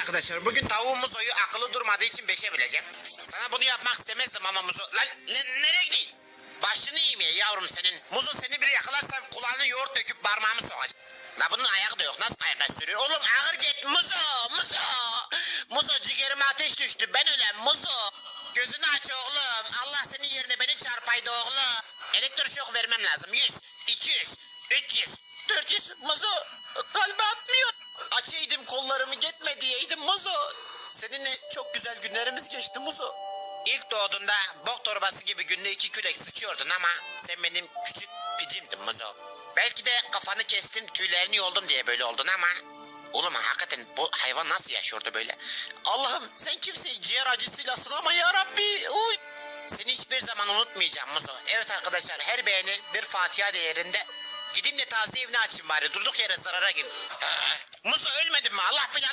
arkadaşlar bugün tavuğun Muzo'yu akıllı durmadığı için beşe bileceğim. Sana bunu yapmak istemezdim ama Muzo. Lan ne- nereye gideyim? Başını yiyeyim ya yavrum senin. Muzo seni bir yakalarsam kulağına yoğurt döküp parmağımı sokacak. La bunun ayağı da yok nasıl kayka sürüyor? Oğlum ağır git Muzo Muzo. Muzo ciğerime ateş düştü ben ölen Muzo. Gözünü aç oğlum. Allah senin yerine beni çarpaydı oğlum. Elektroşok vermem lazım. 100, 200, 300, 400. Muzo kalbi atmıyor. Seninle çok güzel günlerimiz geçti Muzo. İlk doğduğunda bok torbası gibi günde iki kürek sıçıyordun ama sen benim küçük picimdin Muzo. Belki de kafanı kestim tüylerini yoldum diye böyle oldun ama... Oğlum hakikaten bu hayvan nasıl yaşıyordu böyle? Allah'ım sen kimseyi ciğer acısıyla sınama ya Rabbi. Uy. Seni hiçbir zaman unutmayacağım Muzo. Evet arkadaşlar her beğeni bir Fatiha değerinde. Gideyim de taze evini açayım bari durduk yere zarara gir. Ah, Muzo ölmedin mi? Allah ver.